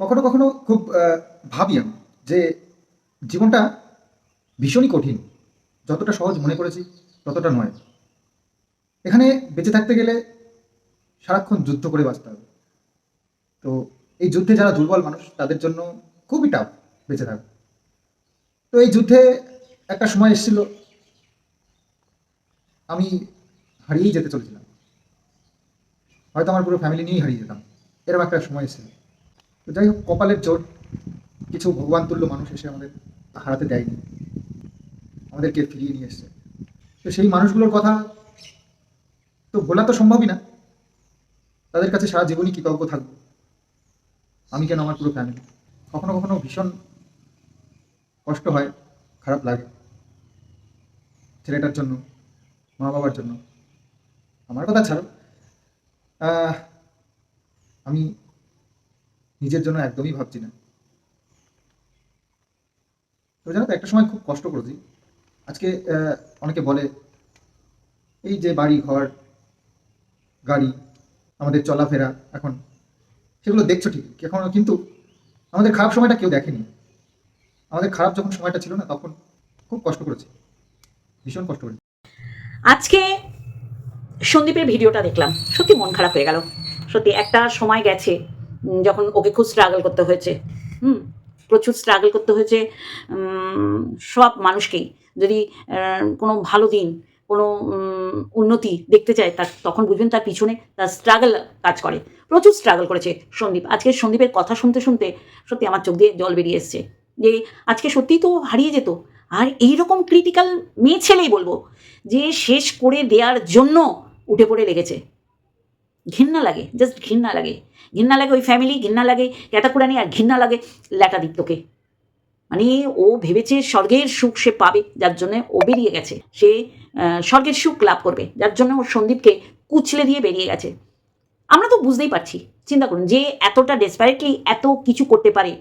কখনো কখনো খুব ভাবি আমি যে জীবনটা ভীষণই কঠিন। যতটা সহজ মনে করেছি, ততটা নয়। এখানে বেঁচে থাকতে গেলে সারাক্ষণ যুদ্ধ করে বাঁচতে হবে। তো এই যুদ্ধে যারা দুর্বল মানুষ, তাদের জন্য খুবই টাফ বেঁচে থাকা। তো এই যুদ্ধে একটা সময় এসেছিল, আমি হারিয়েই যেতে চলেছিলাম। হয়তো আমার পুরো ফ্যামিলি নিয়েই হারিয়ে যেতাম। এরকম একটা সময় এসেছিল। যাই হোক, কপালের জোর। কিছু ভগবান তুল্য মানুষ এসে আমাদের হারাতে দেয়নি। আমাদেরকে ফিরিয়ে নিয়ে এসছে। তো সেই মানুষগুলোর কথা তো ভোলা তো সম্ভবই না। তাদের কাছে সারা জীবনই কৃতজ্ঞ থাকব? আমি কেন আমার পুরো ফ্যামিলি কখনো কখনো ভীষণ কষ্ট হয়, খারাপ লাগে। ছেলেটার জন্য মা বাবার জন্য। আমার কথা ছাড়ো। আমি নিজের জন্য একদমই ভাবছি না। তো জানো তো, একটা সময় খুব কষ্ট করেছি। আজকে অনেকে বলে, এই যে বাড়ি ঘর, গাড়ি, আমাদের চলাফেরা এখন, সেগুলো দেখছ ঠিক এখন কিন্তু আমাদের খারাপ সময়টা কেউ দেখেনি। আমাদের খারাপ যখন সময়টা ছিল না, তখন খুব কষ্ট করেছি। ভীষণ কষ্ট করেছি। আজকে সন্দীপের ভিডিওটা দেখলাম। সত্যি মন খারাপ হয়ে গেল। সত্যি একটা সময় গেছে যখন ওকে খুব স্ট্রাগল করতে হয়েছে, হুম, প্রচুর স্ট্রাগল করতে হয়েছে সব মানুষকেই। যদি কোনো ভালো দিন, কোনো উন্নতি দেখতে চায়, তার, তখন বুঝবেন তার পিছনে তার স্ট্রাগল কাজ করে। প্রচুর স্ট্রাগল করেছে সন্দীপ। আজকে সন্দীপের কথা শুনতে শুনতে সত্যি আমার চোখ দিয়ে জল বেরিয়ে এসছে যে, আজকে সত্যিই তো হারিয়ে যেত। আর এইরকম ক্রিটিক্যাল মেয়ে ছেলেই বলব, যে শেষ করে দেওয়ার জন্য উঠে পড়ে লেগেছে। ঘৃণা লাগে জাস্ট ঘৃণা লাগে। ঘৃণা লাগে ওই ফ্যামিলি ঘৃণা লাগে ক্যাতাকুরানি আর ঘৃণা লাগে ল্যাটাদিত্যকে। মানে ও ভেবেছে স্বর্গের সুখ সে পাবে, যার জন্য ও বেরিয়ে গেছে। সে স্বর্গের সুখ লাভ করবে, যার জন্য ও সন্দীপকে কুচলে দিয়ে বেরিয়ে গেছে। আমরা তো বুঝতেই পারছি, চিন্তা করুন, যে এতটা ডেসপারেটলি এত কিছু করতে পারে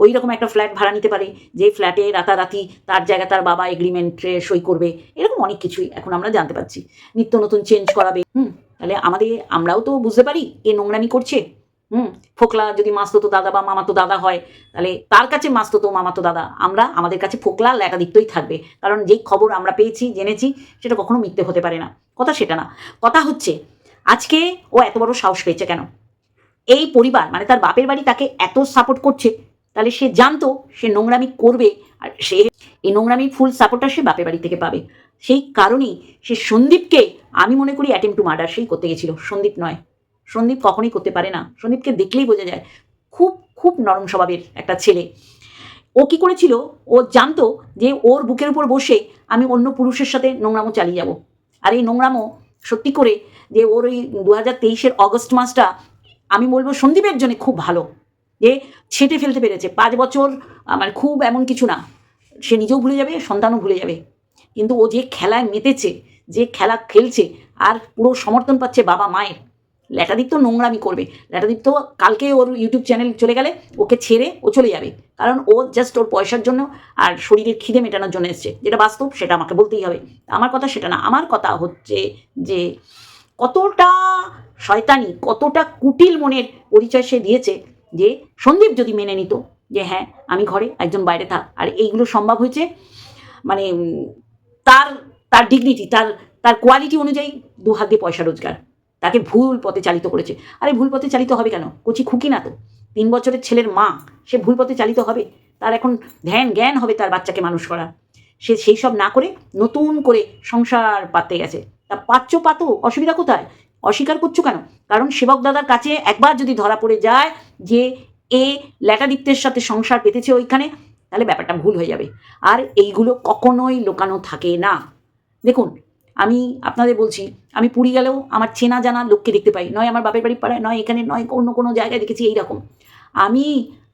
ওই রকম একটা ফ্ল্যাট ভাড়া নিতে পারে, যে ফ্ল্যাটে রাতারাতি তার জায়গায় তার বাবা এগ্রিমেন্টে সই করবে, এরকম অনেক কিছুই এখন আমরা জানতে পারছি। নিত্য নতুন চেঞ্জ করাবে, হুম। তাহলে আমাদের আমরাও তো বুঝতে পারি কে নোংরামি করছে। হুম, ফোকলা যদি মাস্তো তো দাদা বা মামাতো দাদা হয়, তাহলে তার কাছে মাস্তো তো মামাতো দাদা। আমরা, আমাদের কাছে ফোকলা, লেখাদিত্যই থাকবে। কারণ যেই খবর আমরা পেয়েছি, জেনেছি, সেটা কখনো মিথ্যে হতে পারে না। কথা সেটা না। কথা হচ্ছে, আজকে ও এত বড় সাহস পেয়েছে কেন? এই পরিবার মানে তার বাপের বাড়ি তাকে এত সাপোর্ট করছে, তাহলে সে জানতো, সে নোংরামি করবে, আর সে, এই নোংরামি ফুল সাপোর্টটা সে বাপের বাড়ি থেকে পাবে। সেই কারণেই সে সন্দীপকে আমি মনে করি অ্যাটেম্প টু মার্ডার সেই করতে গেছিল। সন্দীপ নয়। সন্দীপ কখনোই করতে পারে না। সন্দীপকে দেখলেই বোঝা যায় খুব খুব নরম স্বভাবের একটা ছেলে। ও কি করেছিল? ও জানতো যে ওর বুকের উপর বসে আমি অন্য পুরুষের সাথে নোংরামো চালিয়ে যাব। আর এই নোংরামো সত্যি করে যে ওর ওই দু হাজার তেইশের অগস্ট মাসটা আমি বলব সন্দীপের জন্য খুব ভালো। যে ছেঁটে ফেলতে পেরেছে। পাঁচ বছর আহ, মানে খুব এমন কিছু না। সে নিজেও ভুলে যাবে সন্তানও ভুলে যাবে। কিন্তু ও যে খেলায় মেতেছে, যে খেলা খেলছে, আর পুরো সমর্থন পাচ্ছে বাবা মায়ের। ল্যাটাদীপ তো নোংরামি করবে। ল্যাটাদীপ তো কালকে ওর ইউটিউব চ্যানেল চলে গেলে ওকে ছেড়ে ও চলে যাবে। কারণ ও জাস্ট ওর পয়সার জন্য আর শরীরের খিদে মেটানোর জন্য এসছে। যেটা বাস্তব, সেটা আমাকে বলতেই হবে। আমার কথা সেটা না। আমার কথা হচ্ছে যে কতটা শয়তানি, কতটা কুটিল মনের পরিচয় সে দিয়েছে যে সন্দীপ যদি মেনে নিত যে হ্যাঁ আমি ঘরে একজন বাইরে থাক। আর এইগুলো সম্ভব হয়েছে মানে তার তার ডিগনিটি তার তার কোয়ালিটি অনুযায়ী দু হাত দিয়ে পয়সা রোজগার। তাকে ভুল পথে চালিত করেছে। আরে ভুল পথে চালিত হবে কেন? কচি খুকি না তো। তিন বছরের ছেলের মা, সে ভুল পথে চালিত হবে। তার এখন ধ্যান জ্ঞান হবে তার বাচ্চাকে মানুষ করা। সে সেই সব না করে নতুন করে সংসার পাততে গেছে। তা পাচ্ছ পাতো অসুবিধা কোথায়? অস্বীকার করছ কেন? কারণ সেবক দাদার কাছে একবার যদি ধরা পড়ে যায় যে এ ল্যাটাদিত্যের সাথে সংসার পেতেছে ওইখানে তাহলে ব্যাপারটা ভুল হয়ে যাবে। আর এইগুলো কখনোই লোকানো থাকে না। দেখুন, আমি আপনাদের বলছি, আমি পুরী গেলেও আমার চেনা জানা লোককে দেখতে পাই। নয় আমার বাপের বাড়ির পাড়ায়, নয় এখানে, নয় অন্য কোনো জায়গায় দেখেছি এইরকম। আমি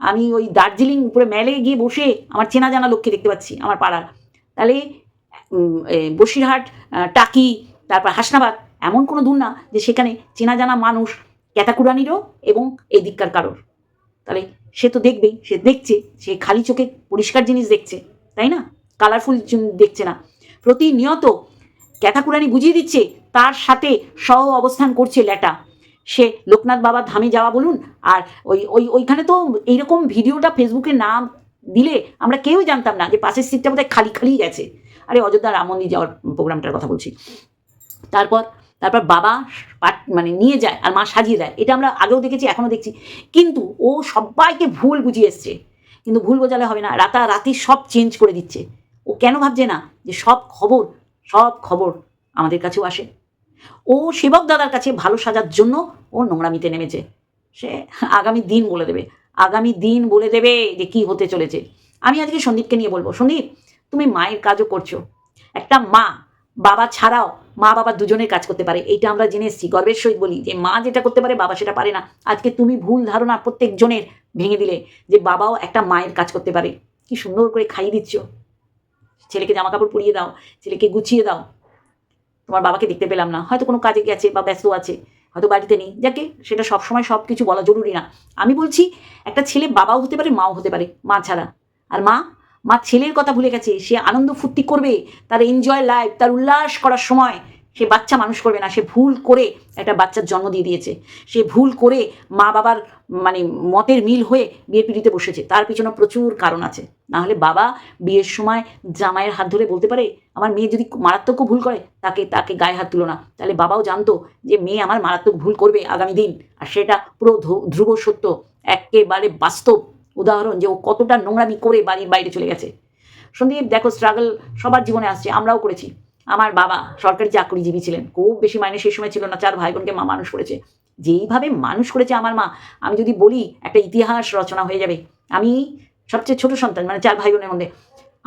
আমি ওই দার্জিলিং উপরে মেলে গিয়ে বসে আমার চেনা জানা লোককে দেখতে পাচ্ছি আমার পাড়ার। তাহলে বসিরহাট টাকি, তারপর হাসনাবাদ এমন কোনো দূর না যে সেখানে চেনা জানা মানুষ, ক্যাতাকুরানিরও এবং এই দিককার কারোর। তাহলে সে তো দেখবেই, সে দেখছে, সে খালি চোখে পরিষ্কার জিনিস দেখছে, তাই না? কালারফুল দেখছে না। প্রতিনিয়ত ক্যাথাকুরানি বুঝিয়ে দিচ্ছে, তার সাথে সহ অবস্থান করছে ল্যাটা। সে লোকনাথ বাবা ধামে যাওয়া বলুন, আর ওই ওই, ওইখানে তো এইরকম ভিডিওটা ফেসবুকে না দিলে আমরা কেউই জানতাম না যে পাশের সিটটা বোধহয় খালি খালি গেছে। আরে অযোধ্যা রাম মন্দির যাওয়ার প্রোগ্রামটার কথা বলছি। তারপর তারপর বাবা পাট- মানে নিয়ে যায় আর মা সাজিয়ে দেয়। এটা আমরা আগেও দেখেছি, এখনও দেখছি। কিন্তু ও সবাইকে ভুল বুঝিয়ে এসছে। কিন্তু ভুল বোঝালে হবে না। রাতা রাতারাতি সব চেঞ্জ করে দিচ্ছে। ও কেন ভাবছে না যে সব খবর সব খবর আমাদের কাছেও আসে? ও সেবক দাদার কাছে ভালো সাজার জন্য ও নোংরামিতে নেমেছে। সে আগামী দিন বলে দেবে। আগামী দিন বলে দেবে যে কি হতে চলেছে। আমি আজকে সন্দীপকে নিয়ে বলব, সন্দীপ, তুমি মায়ের কাজও করছ। একটা মা বাবা ছাড়াও মা বাবা দুজনের কাজ করতে পারে। এইটা আমরা জেনে এসেছি, গর্বের সহিত বলি যে মা যেটা করতে পারে, বাবা সেটা পারে না। আজকে তুমি ভুল ধারণা প্রত্যেকজনের ভেঙে দিলে যে বাবাও একটা মায়ের কাজ করতে পারে। কি সুন্দর করে খাইয়ে দিচ্ছ। ছেলেকে জামা কাপড় পরিয়ে দাও, ছেলেকে গুছিয়ে দাও। তোমার বাবাকে দেখতে পেলাম না। হয়তো কোনো কাজে গেছে বা ব্যস্ত আছে, হয়তো বাড়িতে নেই। যাকে সেটা সবসময় সব কিছু বলা জরুরি না। আমি বলছি, একটা ছেলে বাবাও হতে পারে, মাও হতে পারে, মা ছাড়া। আর মা মা ছেলের কথা ভুলে গেছে, সে আনন্দ ফুর্তি করবে, তার এনজয় লাইফ তার উল্লাস করার সময় সে বাচ্চা মানুষ করবে না, সে ভুল করে একটা বাচ্চার জন্ম দিয়ে দিয়েছে। সে ভুল করে মা বাবার মানে মতের মিল হয়ে বিয়ে পিড়িতে বসেছে, তার পিছনে প্রচুর কারণ আছে। না হলে বাবা বিয়ের সময় জামাইয়ের হাত ধরে বলতে পারে, আমার মেয়ে যদি মারাত্মক ভুল করে, তাকে তাকে গায়ে হাত তুলো না। তাহলে বাবাও জানতো যে মেয়ে আমার মারাত্মক ভুল করবে আগামী দিন। আর সেটা পুরো ধ্রু- ধ্রুব সত্য, একেবারে বাস্তব। উদাহরণ যে ও কতটা নোংরামি করে বাড়ির বাইরে চলে গেছে। সন্দীপ, দেখো স্ট্রাগল সবার জীবনে আসছে, আমরাও করেছি। আমার বাবা সরকারি চাকরিজীবী ছিলেন, খুব বেশি মাইনে সেই সময় ছিল না, চার ভাই বোনকে মা মানুষ করেছে। যেইভাবে মানুষ করেছে আমার মা, আমি যদি বলি একটা ইতিহাস রচনা হয়ে যাবে। আমি সবচেয়ে ছোট সন্তান মানে চার ভাই বোনের মধ্যে।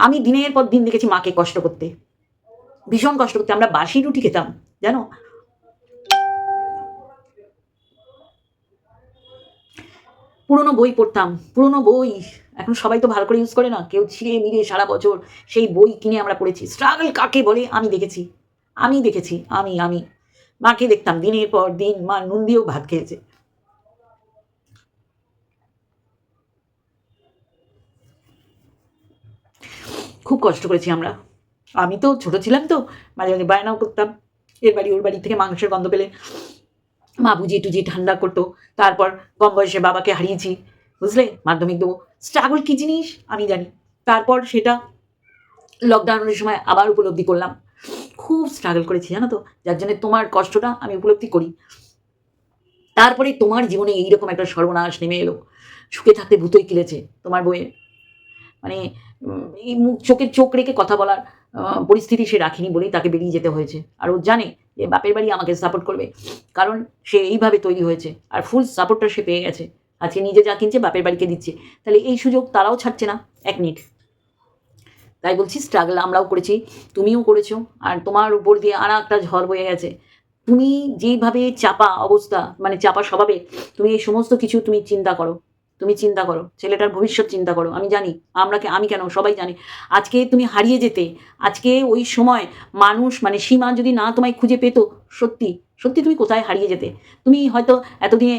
আমি দিনের পর দিন দেখেছি মাকে কষ্ট করতে, ভীষণ কষ্ট করতে। আমরা বাসি রুটি খেতাম, জানো? পুরনো বই পড়তাম, পুরনো বই। এখন সবাই তো ভালো করে ইউজ করে না। কেউ ছিঁড়ে মিড়ে সারা বছর সেই বই কিনে আমরা পড়েছি। স্ট্রাগল কাকে বলে? আমি দেখেছি। আমি দেখেছি। আমি আমি। মাকে দেখতাম দিনের পর দিন। মা নুন দিয়েও ভাত খেয়েছে। খুব কষ্ট করেছি আমরা। আমি তো ছোট ছিলাম তো। মাঝে মাঝে বায়নাও করতাম। এর বাড়ি, ওর বাড়ি থেকে মাংসের গন্ধ পেলে মা বুঝিয়ে টুজিয়ে ঠান্ডা করতো। তারপর কম বয়সে বাবাকে হারিয়েছি, বুঝলে? মাধ্যমিক দেবো। স্ট্রাগল কী জিনিস? আমি জানি। তারপর সেটা লকডাউনের সময় আবার উপলব্ধি করলাম। খুব স্ট্রাগল করেছি, জানো তো? যার জন্য তোমার কষ্টটা আমি উপলব্ধি করি। তারপরে তোমার জীবনে এইরকম একটা সর্বনাশ নেমে এলো। সুখে থাকতে ভূতই কিলেছে তোমার বইয়ে মানে এই মুখ, চোখের চোখ রেখে কথা বলার পরিস্থিতি সে রাখিনি বলেই তাকে বেরিয়ে যেতে হয়েছে। আর ও জানে যে বাপের বাড়ি আমাকে সাপোর্ট করবে। কারণ সে এইভাবে তৈরি হয়েছে। আর ফুল সাপোর্টটা সে পেয়ে গেছে। আজকে নিজে যা কিনছে বাপের বাড়িকে দিচ্ছে। তাহলে এই সুযোগ তারাও ছাড়ছে না এক মিনিট তাই বলছি স্ট্রাগল আমরাও করেছি, তুমিও করেছ। আর তোমার উপর দিয়ে আর একটা ঝড় বয়ে গেছে। তুমি যেইভাবে চাপা অবস্থা মানে চাপা স্বভাবে তুমি এই সমস্ত কিছু তুমি চিন্তা করো। তুমি চিন্তা করো, ছেলেটার ভবিষ্যৎ চিন্তা করো, আমি জানি, আমরা আমি কেন, সবাই জানি। আজকে তুমি হারিয়ে যেতে, আজকে ওই সময় মানুষ মানে সীমা যদি না তোমায় খুঁজে পেতো, সত্যি সত্যি তুমি কোথায় হারিয়ে যেতে? তুমি হয়তো এতদিনে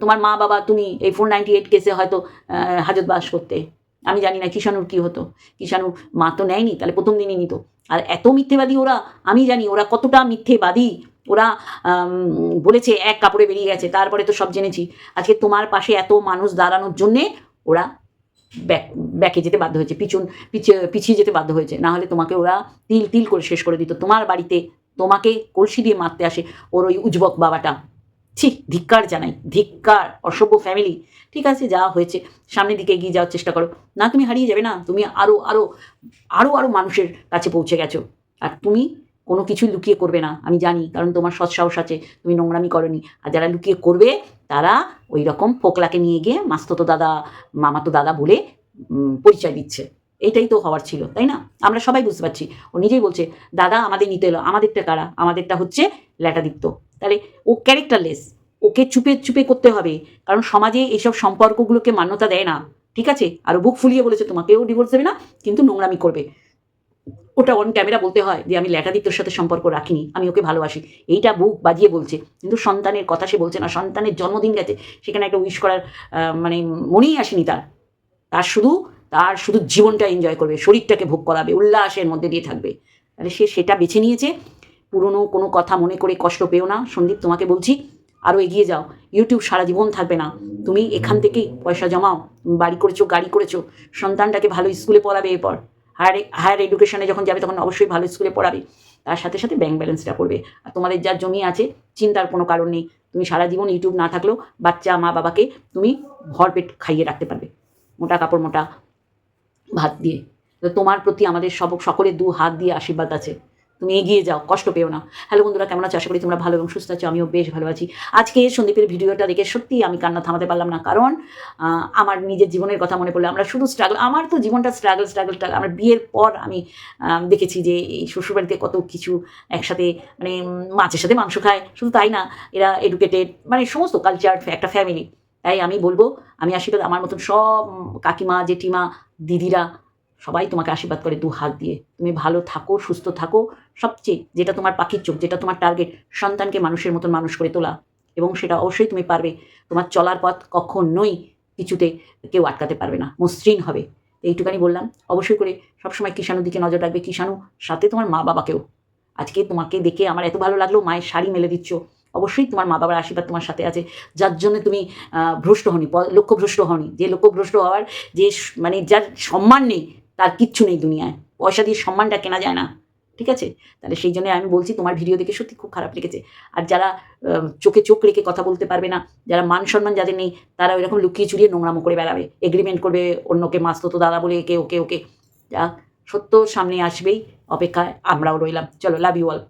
তোমার মা বাবা, তুমি এই ফোর নাইনটি এইট কেসে হয়তো হাজত বাস করতে। আমি জানি না কিষাণুর কী হতো। কিষাণু মা তো নেয়নি, তাহলে প্রথম দিনই নিত। আর এত মিথ্যেবাদী ওরা, আমি জানি ওরা কতটা মিথ্যেবাদী। ওরা বলেছে, এক কাপড়ে বেরিয়ে গেছে, তারপরে তো সব জেনেছি। আজকে তোমার পাশে এত মানুষ দাঁড়ানোর জন্যে ওরা ব্যাক, ব্যাকে যেতে বাধ্য হয়েছে, পিছন পিছিয়ে পিছিয়ে যেতে বাধ্য হয়েছে। না হলে তোমাকে ওরা তিল তিল করে শেষ করে দিত। তোমার বাড়িতে তোমাকে কলসি দিয়ে মারতে আসে ওর ওই উজবক বাবাটা। ছি, ধিক্কার জানাই, ধিক্কার, অসভ্য ফ্যামিলি ঠিক আছে, যা হয়েছে, সামনের দিকে এগিয়ে যাওয়ার চেষ্টা করো। না, তুমি হারিয়ে যাবে না, তুমি আরও আরও আরও আরও মানুষের কাছে পৌঁছে গেছো। আর তুমি কোনো কিছুই লুকিয়ে করবে না, আমি জানি, কারণ তোমার সৎসাহস আছে, তুমি নোংরামি করনি। আর যারা লুকিয়ে করবে, তারা ওই রকম ফোকলাকে নিয়ে গিয়ে মাস্ততো দাদা, মামাতো দাদা বলে পরিচয় দিচ্ছে। এটাই তো হওয়ার ছিল, তাই না? আমরা সবাই বুঝতে পারছি। ও নিজেই বলছে, দাদা, আমাদের নিতে এলো। আমাদেরটা কারা? আমাদেরটা হচ্ছে ল্যাটাদিত্য। তাহলে ও ক্যারেক্টারলেস। ওকে চুপে চুপে করতে হবে, কারণ সমাজে এইসব সম্পর্কগুলোকে মান্যতা দেয় না। ঠিক আছে? আর বুক ফুলিয়ে বলেছে, তোমাকেও ডিভোর্স দেবে না, কিন্তু নোংরামি করবে। ওটা অন ক্যামেরা বলতে হয় যে আমি ল্যাটাদিত্যর সাথে সম্পর্ক রাখিনি, আমি ওকে ভালোবাসি। এইটা বুক বাজিয়ে বলছে। কিন্তু সন্তানের কথা সে বলছে না। সন্তানের জন্মদিন গেছে, সেখানে একটা উইশ করার মানে মনেই আসেনি তার। তার শুধু তার শুধু জীবনটা এনজয় করবে, শরীরটাকে ভোগ করাবে, উল্লাসের মধ্যে দিয়ে থাকবে। তাহলে সে সেটা বেছে নিয়েছে। পুরনো কোনো কথা মনে করে কষ্ট পেও না। সন্দীপ, তোমাকে বলছি আরও এগিয়ে যাও। ইউটিউব সারা জীবন থাকবে না। তুমি এখান থেকেই পয়সা জমাও। বাড়ি করেছ, গাড়ি করেছ। সন্তানটাকে ভালো স্কুলে পড়াবে এরপর। হায়ার হায়ার এডুকেশনে যখন যাবে, তখন অবশ্যই ভালো স্কুলে পড়াবে। তার সাথে সাথে ব্যাংক ব্যালেন্সটা করবে আর তোমাদের যা জমি আছে, চিন্তার কোনো কারণ নেই। তুমি সারা জীবন ইউটিউব না থাকলেও বাচ্চা, মা, বাবাকে তুমি ভরপেট খাইয়ে রাখতে পারবে। মোটা কাপড়, মোটা ভাত দিয়ে। তো তোমার প্রতি আমাদের সব সকলের দু হাত দিয়ে আশীর্বাদ আছে। তুমি এগিয়ে যাও, কষ্ট পেও না। হ্যালো বন্ধুরা, কেমন আছো? আশা করি তোমরা ভালো এবং সুস্থ আছো, আমিও বেশ ভালো আছি। আজকে সন্দীপের ভিডিওটা দেখে সত্যি আমি কান্না থামাতে পারলাম না, কারণ আমার নিজের জীবনের কথা মনে পড়ল। আমরা শুধু স্ট্রাগল আমার তো জীবনটা স্ট্রাগল স্ট্রাগল স্ট্রাগল আমার বিয়ের পর আমি দেখেছি যে এই শ্বশুরবাড়িতে কত কিছু একসাথে মানে মাছের সাথে মাংস খায়। শুধু তাই না, এরা এডুকেটেড মানে সমস্ত কালচার একটা ফ্যামিলি তাই আমি বলব, আমি আশীর্বাদ আমার মতন সব কাকিমা, জেঠিমা, দিদিরা, সবাই তোমাকে আশীর্বাদ করে দু হাত দিয়ে। তুমি ভালো থাকো, সুস্থ থাকো। সবচেয়ে যেটা তোমার পাখির চোখ, যেটা তোমার টার্গেট সন্তানকে মানুষের মতন মানুষ করে তোলা। এবং সেটা অবশ্যই তুমি পারবে। তোমার চলার পথ কখনোই কিছুতে কেউ আটকাতে পারবে না। মসৃণ হবে। এইটুকানি বললাম। অবশ্যই করে সবসময় কিষাণুর দিকে নজর রাখবে। কিষাণু, সাথে তোমার মা বাবাকেও আজকে তোমাকে দেখে আমার এত ভালো লাগল, মায়ের শাড়ি মেলে দিচ্ছ। অবশ্যই তোমার মা বাবার আশীর্বাদ তোমার সাথে আছে। যার জন্য তুমি ভ্রষ্ট হনি লক্ষ্যভ্রষ্ট হনি যে লক্ষ্যভ্রষ্ট হওয়ার যে মানে যার সম্মান নেই, তার কিচ্ছু নেই দুনিয়ায়। পয়সা দিয়ে সম্মানটা কেনা যায় না। ঠিক আছে? তাহলে সেই জন্য আমি বলছি তোমার ভিডিও দেখে সত্যি খুব খারাপ লেগেছে। আর যারা চোখে চোখ রেখে কথা বলতে পারবে না, যারা মান সম্মান যাদের নেই, তারা ওইরকম লুকিয়ে চুরিয়ে নোংরামো করে বেড়াবে। এগ্রিমেন্ট করবে অন্যকে মাস্ত তো দাদা বলে, একে ওকে ওকে। যা, সত্য সামনে আসবেই, অপেক্ষায় আমরাও রইলাম। চলো লাভ ইউ অল